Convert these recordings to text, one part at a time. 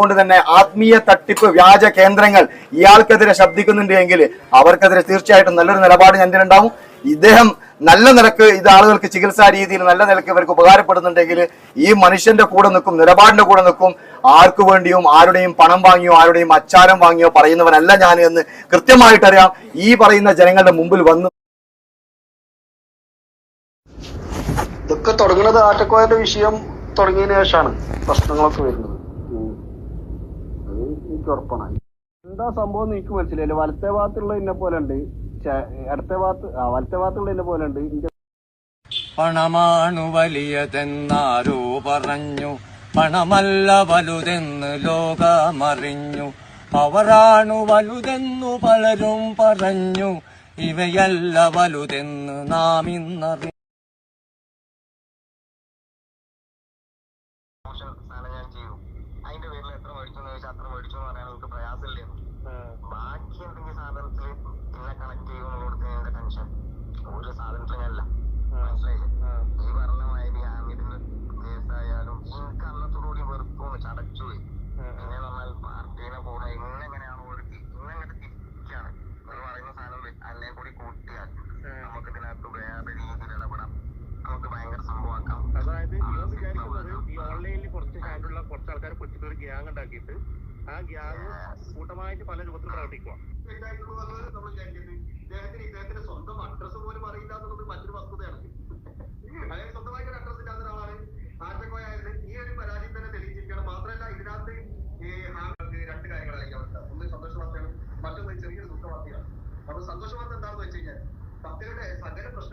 കൊണ്ട് തന്നെ ആത്മീയ തട്ടിപ്പ് വ്യാജ കേന്ദ്രങ്ങൾ ഇയാൾക്കെതിരെ ശബ്ദിക്കുന്നുണ്ട് എങ്കിൽ അവർക്കെതിരെ തീർച്ചയായിട്ടും നല്ലൊരു നിലപാട് ഞാൻ ഉണ്ടാവും. ഇദ്ദേഹം നല്ല നിലയ്ക്ക് ഇത് ആളുകൾക്ക് ചികിത്സാ രീതിയിൽ നല്ല നിലയ്ക്ക് ഇവർക്ക് ഉപകാരപ്പെടുന്നുണ്ടെങ്കിൽ ഈ മനുഷ്യന്റെ കൂടെ നിൽക്കും നിലപാടിന്റെ കൂടെ നിൽക്കും. ആർക്കു വേണ്ടിയും ആരുടെയും പണം വാങ്ങിയോ ആരുടെയും അച്ചാരം വാങ്ങിയോ പറയുന്നവനല്ല ഞാൻ എന്ന് കൃത്യമായിട്ടറിയാം. ഈ പറയുന്ന ജനങ്ങളുടെ മുമ്പിൽ വന്നു ഇതൊക്കെ തുടങ്ങുന്നത് ആറ്റക്കോയന്റെ വിഷയം തുടങ്ങിയതിനു ശേഷമാണ് പ്രശ്നങ്ങളൊക്കെ വരുന്നത്. എനിക്ക് ഉറപ്പാണ്. എന്താ സംഭവം എന്ന് എനിക്ക് മനസ്സിലായില്ല വലത്തെ ഭാഗത്തുള്ള എന്നെ പോലെ ഉണ്ട്. ഇടത്തെ ഭാഗത്ത് ആ വലത്തെ ഭാഗത്തുള്ള എന്നെ പോലെ ഉണ്ട്. പണമാണു വലിയതെന്നാരോ പറഞ്ഞു. പണമല്ല വലുതെന്ന് ലോകമറിഞ്ഞു. അവരാണു വലുതെന്നു പലരും പറഞ്ഞു. ഇവയല്ല വലുതെന്ന് നാം ഇന്നറി ഞാൻ ചെയ്യും അതിന്റെ പേരിൽ എത്ര മേടിച്ചു എന്ന് ചോദിച്ചാൽ അത്ര മേടിച്ചു എന്ന് പറയാൻ നമുക്ക് പ്രയാസമില്ല ഗ്യാങ് ഉണ്ടാക്കിയിട്ട് ആ ഗ്യാങ് കൂട്ടമായിട്ട് പല രൂപത്തിൽ പ്രവർത്തിക്കുക സ്വന്തം മറ്റൊരു വസ്തുതയാണ്. സ്വന്തമായിട്ട് ഇല്ലാത്ത ഈ തന്നെ മാത്രമല്ല രണ്ട് ഒന്ന് സന്തോഷ വാർത്തയാണ് മറ്റൊന്ന് ചെറിയൊരു ദുഃഖ വാർത്തയാണ് അപ്പൊ സന്തോഷ വാർത്ത എന്താണെന്ന് വെച്ച് കഴിഞ്ഞാൽ ഭക്തരുടെ സകല പ്രശ്നങ്ങൾക്കും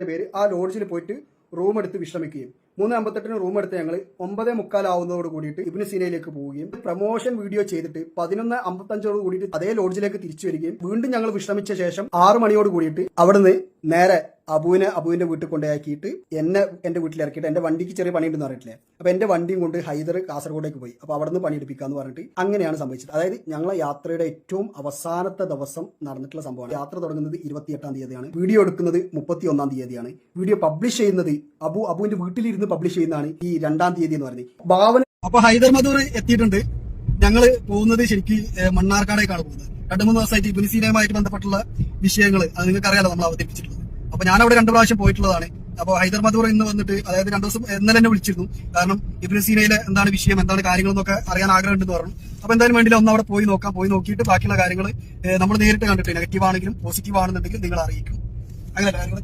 പേര് ആ ലോഡ്ജിൽ പോയിട്ട് റൂം എടുത്ത് വിശ്രമിക്കുകയും. മൂന്ന് അമ്പത്തെട്ടിന് റൂം എടുത്ത് ഞങ്ങൾ ഒമ്പതേ മുക്കാലാവുന്നതോട് കൂടിയിട്ട് ഇബിന് സീനയിലേക്ക് പോവുകയും പ്രമോഷൻ വീഡിയോ ചെയ്തിട്ട് പതിനൊന്ന് അമ്പത്തഞ്ചോട് കൂടിയിട്ട് അതേ ലോഡ്ജിലേക്ക് തിരിച്ചു വരികയും വീണ്ടും ഞങ്ങൾ വിശ്രമിച്ച ശേഷം ആറു മണിയോട് കൂടിയിട്ട് അവിടുന്ന് നേരെ അബുവിനെ അബുവിന്റെ വീട്ടിൽ കൊണ്ടുപോയാക്കിയിട്ട് എന്നെ എന്റെ വീട്ടിൽ ഇറക്കിയിട്ട് എന്റെ വണ്ടിക്ക് ചെറിയ പണിയുണ്ടെന്ന് പറഞ്ഞിട്ടില്ലേ? അപ്പൊ എന്റെ വണ്ടിയും കൊണ്ട് ഹൈദർ കാസർഗോഡേക്ക് പോയി. അപ്പൊ അവിടെ നിന്ന് പണിയെടുപ്പിക്കാന്ന് പറഞ്ഞിട്ട് അങ്ങനെയാണ് സംഭവിച്ചത്. അതായത് ഞങ്ങളെ യാത്രയുടെ ഏറ്റവും അവസാനത്തെ ദിവസം നടന്നിട്ടുള്ള സംഭവമാണ്. യാത്ര തുടങ്ങുന്നത് ഇരുപത്തിയെട്ടാം തീയതിയാണ്. വീഡിയോ എടുക്കുന്നത് മുപ്പത്തി ഒന്നാം തീയതിയാണ്. വീഡിയോ പബ്ലിഷ് ചെയ്യുന്നത് അബു അബുവിന്റെ വീട്ടിലിരുന്ന് പബ്ലിഷ് ചെയ്യുന്നതാണ് ഈ രണ്ടാം തീയതി എന്ന് പറയുന്നത് ഭാവന അപ്പൊ ഹൈദർ മധൂർ എത്തിയിട്ടുണ്ട്. ഞങ്ങൾ പോകുന്നത് ശരിക്കും മണ്ണാർക്കാടേക്കാണ് പോകുന്നത്. രണ്ടു മൂന്ന് ദിവസമായിട്ട് ഇബിന് ബന്ധപ്പെട്ടുള്ള വിഷയങ്ങൾ അത് നിങ്ങൾക്ക് അറിയാലോ നമ്മൾ അവതരിപ്പിച്ചിട്ടുള്ളത്. അപ്പൊ ഞാൻ അവിടെ രണ്ടു പ്രാവശ്യം പോയിട്ടുള്ളതാണ്. അപ്പൊ ഹൈദർ ഇന്ന് വന്നിട്ട് അതായത് രണ്ടു ദിവസം ഇന്നലെ തന്നെ വിളിച്ചിരുന്നു. കാരണം ഇബിന് സീനയിലെ എന്താണ് വിഷയം എന്താണ് കാര്യങ്ങൾ എന്നൊക്കെ അറിയാൻ ആഗ്രഹമുണ്ടെന്ന് പറഞ്ഞു. അപ്പൊ എന്തായാലും വേണ്ടിയില്ല ഒന്ന് അവിടെ പോയി നോക്കാം. പോയി നോക്കിയിട്ട് ബാക്കിയുള്ള കാര്യങ്ങൾ നമ്മൾ നേരിട്ട് കണ്ടിട്ട് നെഗറ്റീവ് ആണെങ്കിലും പോസിറ്റീവ് ആണെന്നുണ്ടെങ്കിൽ നിങ്ങൾ അറിയിക്കും. അങ്ങനെ കാര്യങ്ങൾ